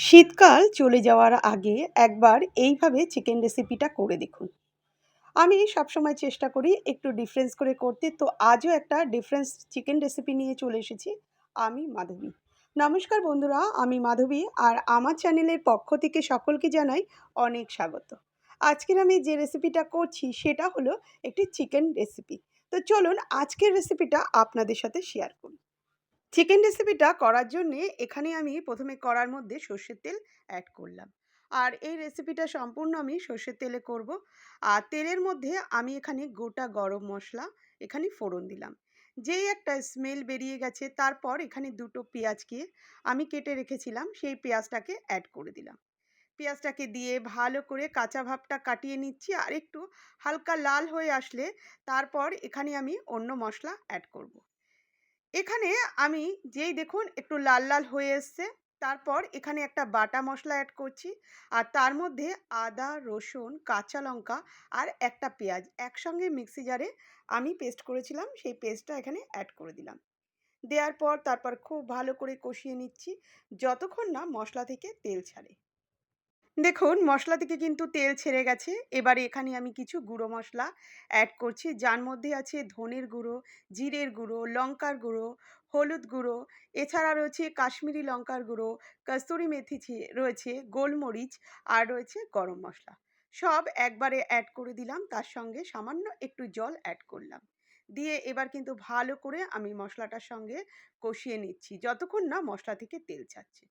শীতকাল চলে যাওয়ার আগে একবার এইভাবে চিকেন রেসিপিটা করে দেখুন। আমি সবসময় চেষ্টা করি একটু ডিফারেন্স করে করতে। তো আজও একটা ডিফারেন্স চিকেন রেসিপি নিয়ে চলে এসেছি। আমি মাধবী। নমস্কার বন্ধুরা, আমি মাধবী আর আমার চ্যানেলের পক্ষ থেকে সকলকে জানাই অনেক স্বাগত। আজকের আমি যে রেসিপিটা করছি সেটা হলো একটি চিকেন রেসিপি। তো চলুন আজকের রেসিপিটা আপনাদের সাথে শেয়ার করি। চিকেন রেসিপিটা করার জন্যে এখানে আমি প্রথমে কড়ার মধ্যে সর্ষের তেল অ্যাড করলাম। আর এই রেসিপিটা সম্পূর্ণ আমি সর্ষের তেলে করব। আর তেলের মধ্যে আমি এখানে গোটা গরম মশলা এখানে ফোড়ন দিলাম। যেই একটা স্মেল বেরিয়ে গেছে, তারপর এখানে দুটো পেঁয়াজকে আমি কেটে রেখেছিলাম, সেই পেঁয়াজটাকে অ্যাড করে দিলাম। পেঁয়াজটাকে দিয়ে ভালো করে কাঁচা ভাবটা কাটিয়ে নিচ্ছি, আর একটু হালকা লাল হয়ে আসলে তারপর এখানে আমি অন্য মশলা অ্যাড করব। এখানে আমি যেই দেখুন একটু লাল লাল হয়ে এসছে। তারপর এখানে একটা বাটা মশলা অ্যাড করছি। আর তার মধ্যে আদা, রসুন, কাঁচা লঙ্কা আর একটা পেঁয়াজ একসঙ্গে মিক্সি জারে আমি পেস্ট করেছিলাম। সেই পেস্টটা এখানে অ্যাড করে দিলাম। দেওয়ার পর তারপর খুব ভালো করে কষিয়ে নিচ্ছি। যতক্ষণ না মশলা থেকে তেল ছাড়ে। দেখুন, মশলা থেকে কিন্তু তেল ছেড়ে গেছে। এবারে এখানে আমি কিছু গুঁড়ো মশলা অ্যাড করছি। যার মধ্যে আছে ধনের গুঁড়ো, জিরের গুঁড়ো, লঙ্কার গুঁড়ো, হলুদ গুঁড়ো। এছাড়া রয়েছে কাশ্মীরি লঙ্কার গুঁড়ো, কস্তুরি মেথি রয়েছে গোলমরিচ আর রয়েছে গরম মশলা। সব একবারে অ্যাড করে দিলাম। তার সঙ্গে সামান্য একটু জল অ্যাড করলাম। দিয়ে এবার কিন্তু ভালো করে আমি মশলাটার সঙ্গে কষিয়ে নিচ্ছি। যতক্ষণ না মশলা থেকে তেল ছাড়ছে।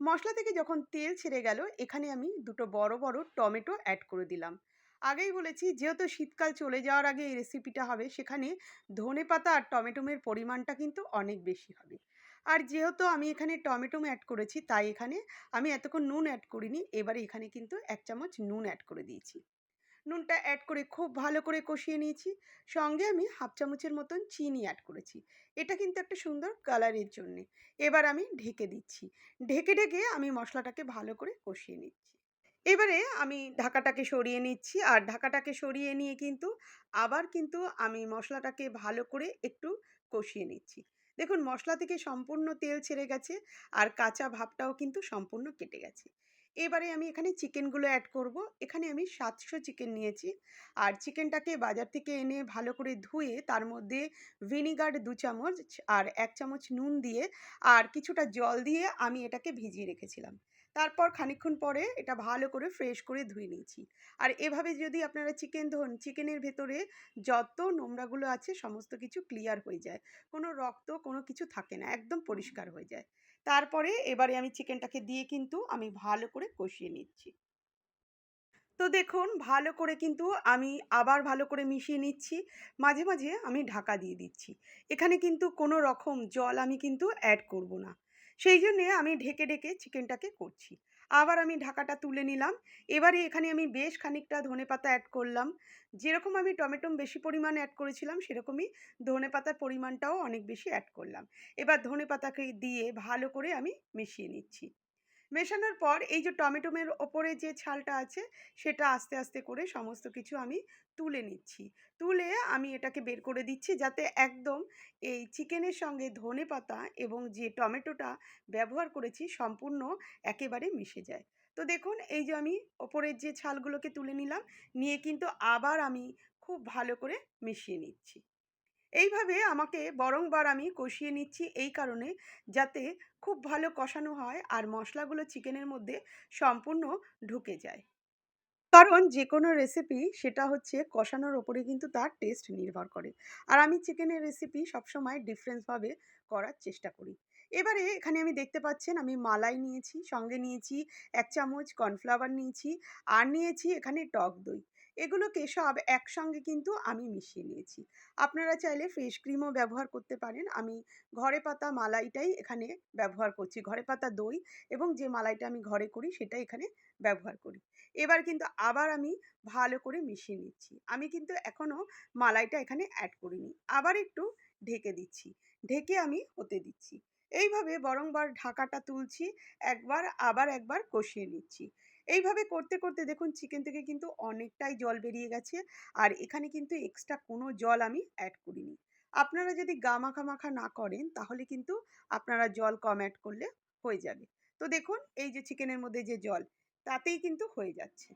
মশলা থেকে যখন তেল ছেড়ে গেল, এখানে আমি দুটো বড় বড় টমেটো অ্যাড করে দিলাম। আগেই বলেছি, যেহেতু শীতকাল চলে যাওয়ার আগে এই রেসিপিটা হবে, সেখানে ধনে পাতা আর টমেটোমের পরিমাণটা কিন্তু অনেক বেশি হবে। আর যেহেতু আমি এখানে টমেটোম অ্যাড করেছি, তাই এখানে আমি এতক্ষণ নুন অ্যাড করিনি, এবারে এখানে কিন্তু এক চামচ নুন অ্যাড করে দিয়েছি। নুনটা অ্যাড করে খুব ভালো করে কষিয়ে নিয়েছি। সঙ্গে আমি হাফ চামচের মতন চিনি অ্যাড করেছি। এটা কিন্তু একটা সুন্দর কালারের জন্যে। এবার আমি ঢেকে দিচ্ছি। ঢেকে ঢেকে আমি মশলাটাকে ভালো করে কষিয়ে নিচ্ছি। এবারে আমি ঢাকাটাকে সরিয়ে নিচ্ছি। আর ঢাকাটাকে সরিয়ে নিয়ে কিন্তু আবার কিন্তু আমি মশলাটাকে ভালো করে একটু কষিয়ে নিচ্ছি। দেখুন, মশলা থেকে সম্পূর্ণ তেল ছেড়ে গেছে। আর কাঁচা ভাবটাও কিন্তু সম্পূর্ণ কেটে গেছে। এবারে আমি এখানে চিকেনগুলো অ্যাড করব। এখানে আমি সাতশো চিকেন নিয়েছি। আর চিকেনটাকে বাজার থেকে এনে ভালো করে ধুয়ে তার মধ্যে ভিনিগার দু চামচ আর এক চামচ নুন দিয়ে আর কিছুটা জল দিয়ে আমি এটাকে ভিজিয়ে রেখেছিলাম। তারপর খানিক্ষণ পরে এটা ভালো করে ফ্রেশ করে ধুয়ে নিয়েছি। আর এভাবে যদি আপনারা চিকেন ধোন, চিকেনের ভেতরে যত নোংরাগুলো আছে, সমস্ত কিছু ক্লিয়ার হয়ে যায়। কোনো রক্ত, কোনো কিছু থাকে না, একদম পরিষ্কার হয়ে যায়। তারপরে এবারে আমি চিকেনটাকে দিয়ে কিন্তু আমি ভালো করে কষিয়ে নিচ্ছি। তো দেখুন, ভালো করে কিন্তু আমি আবার ভালো করে মিশিয়ে নিচ্ছি। মাঝে মাঝে আমি ঢাকা দিয়ে দিচ্ছি। এখানে কিন্তু কোনো রকম জল আমি কিন্তু অ্যাড করব না। সেই জন্যে আমি ঢেকে ঢেকে চিকেনটাকে করছি। আবার আমি ঢাকাটা তুলে নিলাম। এবারে এখানে আমি বেশ খানিকটা ধনে পাতা অ্যাড করলাম। যেরকম আমি টমেটো বেশি পরিমাণ অ্যাড করেছিলাম, সেরকমই ধনে পাতার পরিমাণটাও অনেক বেশি অ্যাড করলাম। এবার ধনে পাতাকে দিয়ে ভালো করে আমি মিশিয়ে নিচ্ছি। মেশানোর পর এই যে টমেটোমের ওপরে যে ছালটা আছে, সেটা আস্তে আস্তে করে সমস্ত কিছু আমি তুলে নিচ্ছি। তুলে আমি এটাকে বের করে দিচ্ছি যাতে একদম এই চিকেনের সঙ্গে ধনে পাতা এবং যে টমেটোটা ব্যবহার করেছি সম্পূর্ণ একেবারে মিশে যায়। তো দেখুন, এই যে আমি ওপরের যে ছালগুলোকে তুলে নিলাম, নিয়ে কিন্তু আবার আমি খুব ভালো করে মিশিয়ে নিচ্ছি। এইভাবে আমাকে বরংবার আমি কষিয়ে নিচ্ছি এই কারণে যাতে খুব ভালো কষানো হয় আর মশলাগুলো চিকেনের মধ্যে সম্পূর্ণ ঢুকে যায়। কারণ যে কোনো রেসিপি সেটা হচ্ছে কষানোর ওপরে কিন্তু তার টেস্ট নির্ভর করে। আর আমি চিকেনের রেসিপি সবসময় ডিফারেন্সভাবে করার চেষ্টা করি। এবারে এখানে আমি দেখতে পাচ্ছেন আমি মালাই নিয়েছি, সঙ্গে নিয়েছি এক চামচ কর্নফ্লাওয়ার নিয়েছি, আর নিয়েছি এখানে টক দই। এগুলোকে সব একসঙ্গে কিন্তু আমি মিশিয়ে নিয়েছি। আপনারা চাইলে ফ্রেশ ক্রিমও ব্যবহার করতে পারেন। আমি ঘরে পাতা মালাইটাই এখানে ব্যবহার করছি। ঘরে পাতা দই এবং যে মালাইটা আমি ঘরে করি সেটা এখানে ব্যবহার করি। এবার কিন্তু আবার আমি ভালো করে মিশিয়ে নিচ্ছি। আমি কিন্তু এখনও মালাইটা এখানে অ্যাড করিনি। আবার একটু ঢেকে দিচ্ছি। ঢেকে আমি হতে দিচ্ছি। এইভাবে বরংবার ঢাকাটা তুলছি, একবার আবার একবার কষিয়ে নিচ্ছি। এইভাবে করতে করতে দেখুন চিকেন থেকে কিন্তু অনেকটাই জল বেরিয়ে গেছে। আর এখানে কিন্তু এক্সট্রা কোনো জল আমি অ্যাড করিনি। আপনারা যদি গা মাখা মাখা না করেন, তাহলে কিন্তু আপনারা জল কম অ্যাড করলে হয়ে যাবে। তো দেখুন, এই যে চিকেনের মধ্যে যে জল, তাতেই কিন্তু হয়ে যাচ্ছে।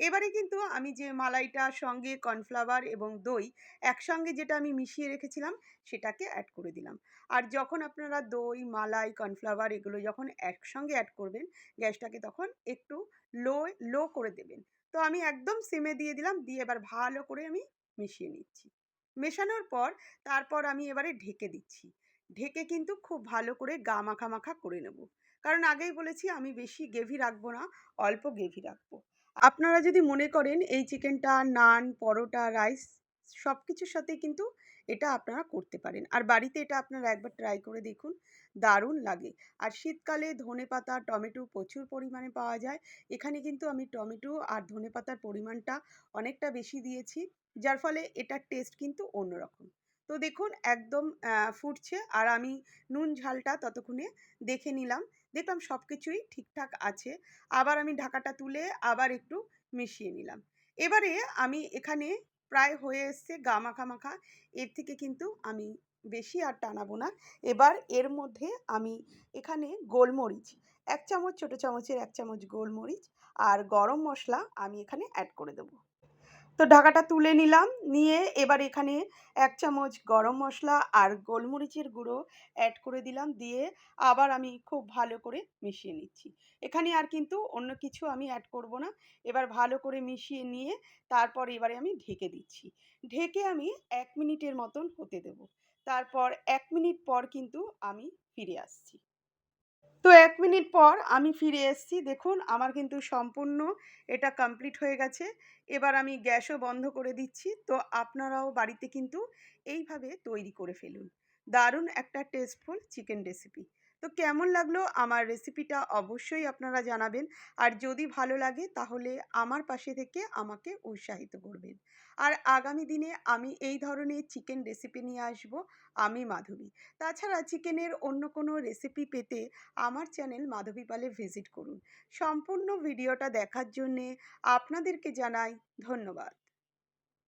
এবারে কিন্তু আমি যে মালাইটা, সঙ্গে কর্নফ্লাওয়ার এবং দই একসঙ্গে যেটা আমি মিশিয়ে রেখেছিলাম, সেটাকে অ্যাড করে দিলাম। আর যখন আপনারা দই, মালাই, কর্নফ্লাওয়ার এগুলো যখন একসঙ্গে অ্যাড করবেন, গ্যাসটাকে তখন একটু লো লো করে দেবেন। তো আমি একদম সিমে দিয়ে দিলাম, দিয়ে এবার ভালো করে আমি মিশিয়ে নিচ্ছি। মেশানোর পর তারপর আমি এবারে ঢেকে দিচ্ছি। ঢেকে কিন্তু খুব ভালো করে গা মাখা মাখা করে নেব। কারণ আগেই বলেছি, আমি বেশি গ্রেভি রাখব না, অল্প গ্রেভি রাখব। আপনারা যদি মনে করেন এই চিকেনটা নান, পরোটা, রাইস সব কিছুর সাথে কিন্তু এটা আপনারা করতে পারেন। আর বাড়িতে এটা আপনারা একবার ট্রাই করে দেখুন, দারুণ লাগে। আর শীতকালে ধনে পাতা, টমেটো প্রচুর পরিমাণে পাওয়া যায়। এখানে কিন্তু আমি টমেটো আর ধনে পাতার পরিমাণটা অনেকটা বেশি দিয়েছি, যার ফলে এটার টেস্ট কিন্তু অন্যরকম। তো দেখুন, একদম ফুটছে। আর আমি নুন ঝালটা ততক্ষণে দেখে নিলাম। দেখলাম সব কিছুই ঠিকঠাক আছে। আবার আমি ঢাকাটা তুলে আবার একটু মিশিয়ে নিলাম। এবারে আমি এখানে প্রায় হয়ে এসছে গা মাখা মাখা এর থেকে কিন্তু আমি বেশি আর টানাবো না। এবার এর মধ্যে আমি এখানে গোলমরিচ, এক চামচ, ছোটো চামচের এক চামচ গোলমরিচ আর গরম মশলা আমি এখানে অ্যাড করে দেবো। তো ঢাকাটা তুলে নিলাম। নিয়ে এবার এখানে এক চামচ গরম মশলা আর গোলমরিচের গুঁড়ো অ্যাড করে দিলাম। দিয়ে আবার আমি খুব ভালো করে মিশিয়ে নিচ্ছি। এখানে আর কিন্তু অন্য কিছু আমি অ্যাড করব না। এবার ভালো করে মিশিয়ে নিয়ে তারপর এবারে আমি ঢেকে দিচ্ছি। ঢেকে আমি এক মিনিটের মতন হতে দেব। তারপর এক মিনিট পর কিন্তু আমি ফিরে আসছি। তো এক মিনিট পর আমি ফিরে এসেছি। দেখুন, আমার কিন্তু সম্পূর্ণ এটা কমপ্লিট হয়ে গেছে। এবার আমি গ্যাসও বন্ধ করে দিচ্ছি। তো আপনারাও বাড়িতে কিন্তু এইভাবে তৈরি করে ফেলুন। দারুণ একটা টেস্টফুল চিকেন রেসিপি তো কেমন লাগল আমার রেসিপিটা অবশ্যই আপনারা জানাবেন। আর যদি ভালো লাগে তাহলে আমার পাশে থেকে আমাকে উৎসাহিত করবেন। আর আগামী দিনে আমি এই ধরনের চিকেন রেসিপি নিয়ে আসব, আমি মাধবী। তাছাড়া চিকেনের অন্য কোনো রেসিপি পেতে আমার চ্যানেল মাধবী পালে ভিজিট করুন। সম্পূর্ণ ভিডিওটা দেখার জন্যে আপনাদেরকে জানাই ধন্যবাদ।